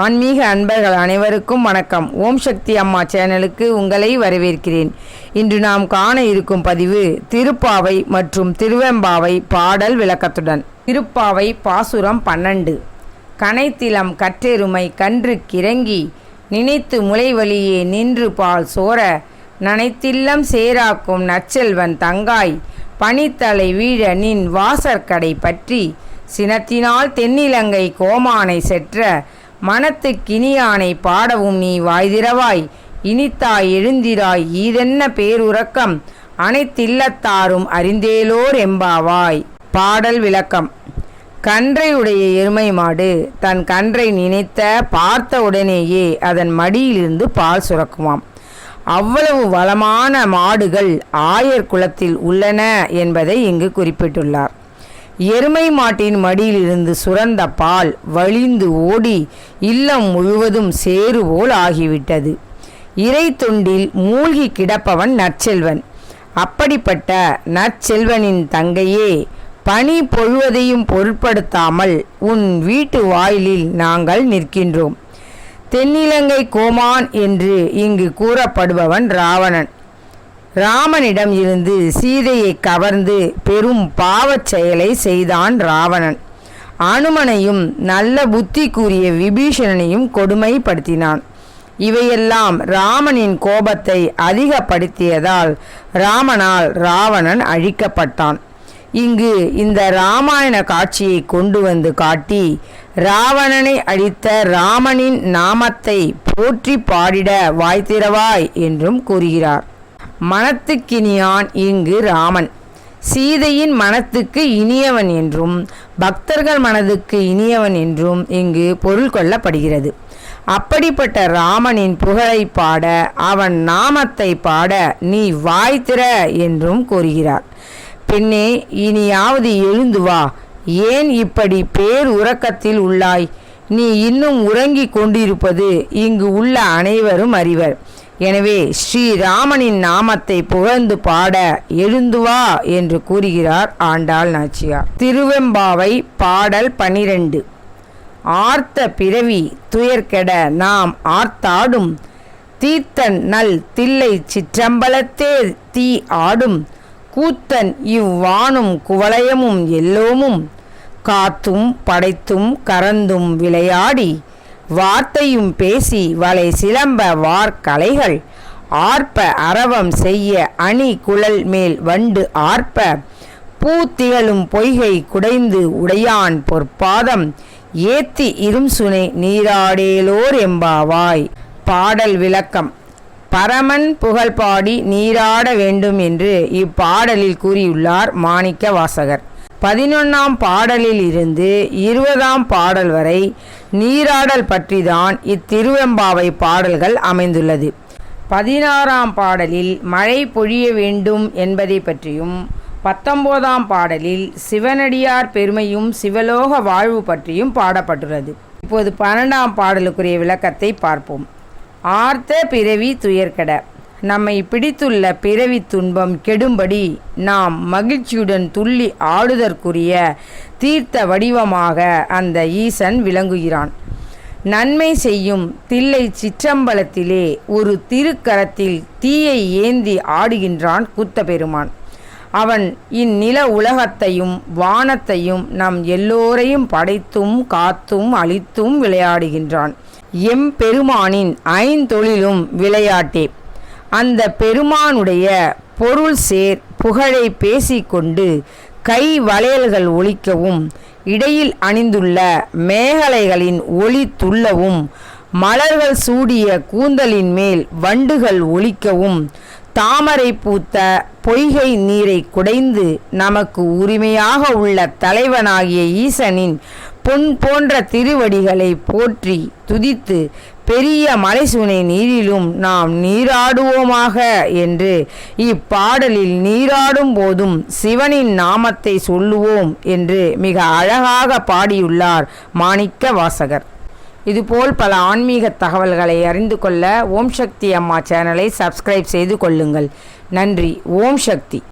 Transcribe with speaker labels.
Speaker 1: ஆன்மீக அன்பர்கள் அனைவருக்கும் வணக்கம். ஓம் சக்தி அம்மா சேனலுக்கு உங்களை வரவேற்கிறேன். இன்று நாம் காண இருக்கும் பதிவு திருப்பாவை மற்றும் திருவெம்பாவை பாடல் விளக்கத்துடன். திருப்பாவை பாசுரம் பன்னெண்டு. கனைத்திலம் கற்றெருமை கன்று கிறங்கி நினைத்து முளைவழியே நின்று பால் சோர நனைத்தில்லம் சேராக்கும் நற்செல்வன் தங்காய் பனித்தலை வீழ நின் வாசற்கடை பற்றி சினத்தினால் தென்னிலங்கை கோமானை செற்ற மனத்துக்கினியானை பாடவும் நீ வாய்திரவாய். இனித்தாய் எழுந்திராய் ஈதென்ன பேருறக்கம்? அனைத்தில்லத்தாரும் அறிந்தேலோர் எம்பாவாய். பாடல் விளக்கம். கன்றையுடைய எருமை மாடு தன் கன்றை நினைத்த பார்த்த உடனேயே அதன் மடியிலிருந்து பால் சுரக்குமாம். அவ்வளவு வளமான மாடுகள் ஆயர் குலத்தில் உள்ளன என்பதை இங்கு குறிப்பிட்டுள்ளார். எருமை மாட்டின் மடியிலிருந்து சுரந்த பால் வழிந்து ஓடி இல்லம் முழுவதும் சேறு போல் ஆகிவிட்டது. இறை தொண்டில் மூழ்கி கிடப்பவன் நற்செல்வன். அப்படிப்பட்ட நற்செல்வனின் தங்கையே பனி பொழுவதையும் பொருட்படுத்தாமல் உன் வீட்டு வாயிலில் நாங்கள் நிற்கின்றோம். தென்னிலங்கை கோமான் என்று இங்கு கூறப்படுபவன் ராவணன். ராமனிடம் இருந்து சீதையை கவர்ந்து பெரும் பாவச் செயலை செய்தான் ராவணன். அனுமனையும் நல்ல புத்தி கூறிய விபீஷணனையும் கொடுமைப்படுத்தினான். இவையெல்லாம் ராமனின் கோபத்தை அதிகப்படுத்தியதால் ராமனால் ராவணன் அழிக்கப்பட்டான். இங்கு இந்த ராமாயண காட்சியை கொண்டு வந்து காட்டி ராவணனை அழித்த ராமனின் நாமத்தை போற்றி பாடிட வாய்த்திரவாய் என்றும் கூறுகிறார். மனத்துக்கினியான் இங்கு ராமன். சீதையின் மனத்துக்கு இனியவன் என்றும் பக்தர்கள் மனதுக்கு இனியவன் என்றும் இங்கு பொருள் கொள்ளப்படுகிறது. அப்படிப்பட்ட ராமனின் புகழை பாட அவன் நாமத்தை பாட நீ வாய்த்திர என்றும் கூறுகிறார். பெண்ணே இனியாவது எழுந்து வா. ஏன் இப்படி பேர் உறக்கத்தில் உள்ளாய்? நீ இன்னும் உறங்கிக் கொண்டிருப்பது இங்கு உள்ள அனைவரும் அறிவர். எனவே ஸ்ரீராமனின் நாமத்தை புகழ்ந்து பாட எழுந்து வா என்று கூறுகிறார் ஆண்டாள் நாச்சியார். திருவெம்பாவை பாடல் பனிரெண்டு. ஆர்த்த பிறவி துயர்கெட நாம் ஆர்த்தாடும். தீர்த்தன் நல் தில்லை சிற்றம்பலத்தே தீ ஆடும். கூத்தன் இவ்வானும் குவளையமும் எல்லோமும். காத்தும் படைத்தும் கறந்தும் விளையாடி. வார்த்தையும் பேசி வலை சிலம்ப வார்கலைகள் ஆர்ப்ப அரவம் செய்ய அணி குழல் மேல் வண்டு ஆர்ப்ப. பூத்திகளும் பொய்கை குடைந்து உடையான் பொற்பாதம். ஏத்தி இரும் சுனை நீராடேலோர் எம்பாவாய். பாடல் விளக்கம். பரமன் புகழ் பாடி நீராட வேண்டும் என்று இப்பாடலில் கூறியுள்ளார் மாணிக்க வாசகர் பதினொன்றாம் பாடலில் இருந்து இருபதாம் பாடல் வரை நீராடல் பற்றிதான் இத்திருவெம்பாவை பாடல்கள் அமைந்துள்ளது. பதினாறாம் பாடலில் மழை பொழிய வேண்டும் என்பதை பற்றியும் பத்தொம்போதாம் பாடலில் சிவனடியார் பெருமையும் சிவலோக வாழ்வு பற்றியும் பாடப்பட்டுள்ளது. இப்போது பன்னெண்டாம் பாடலுக்குரிய விளக்கத்தை பார்ப்போம். ஆர்த்த பிறவி துயர்கட. நம்மை பிடித்துள்ள பிறவி துன்பம் கெடும்படி நாம் மகிழ்ச்சியுடன் துள்ளி ஆடுதற்குரிய தீர்த்த வடிவமாக அந்த ஈசன் விளங்குகிறான். நன்மை செய்யும் தில்லை சிற்றம்பலத்திலே ஒரு திருக்கரத்தில் தீயை ஏந்தி ஆடுகின்றான் குத்தபெருமான். அவன் இந்நில உலகத்தையும் வானத்தையும் நம் எல்லோரையும் படைத்தும் காத்தும் அழித்தும் விளையாடுகின்றான். எம்பெருமானின் ஐந்தொழிலும் விளையாட்டே. அந்த பெருமானுடைய பொருள் சேர் புகழை பேசிக்கொண்டு கை வளையல்கள் ஒழிக்கவும் இடையில் அணிந்துள்ள மேகலைகளின் ஒளி துள்ளவும் மலர்கள் சூடிய கூந்தலின் மேல் வண்டுகள் ஒழிக்கவும் தாமரை பூத்த பொய்கை நீரை குடைந்து நமக்கு உரிமையாக உள்ள தலைவனாகிய ஈசனின் பொன் போன்ற திருவடிகளை போற்றி துதித்து பெரிய மலைசூனை நீரிலும் நாம் நீராடுவோமாக என்று இப்பாடலில் நீராடும் போதும் சிவனின் நாமத்தை சொல்லுவோம் என்று மிக அழகாக பாடியுள்ளார் மாணிக்க வாசகர். இதுபோல் பல ஆன்மீக தகவல்களை அறிந்து கொள்ள ஓம் சக்தி அம்மா சேனலை சப்ஸ்கிரைப் செய்து கொள்ளுங்கள். நன்றி. ஓம் சக்தி.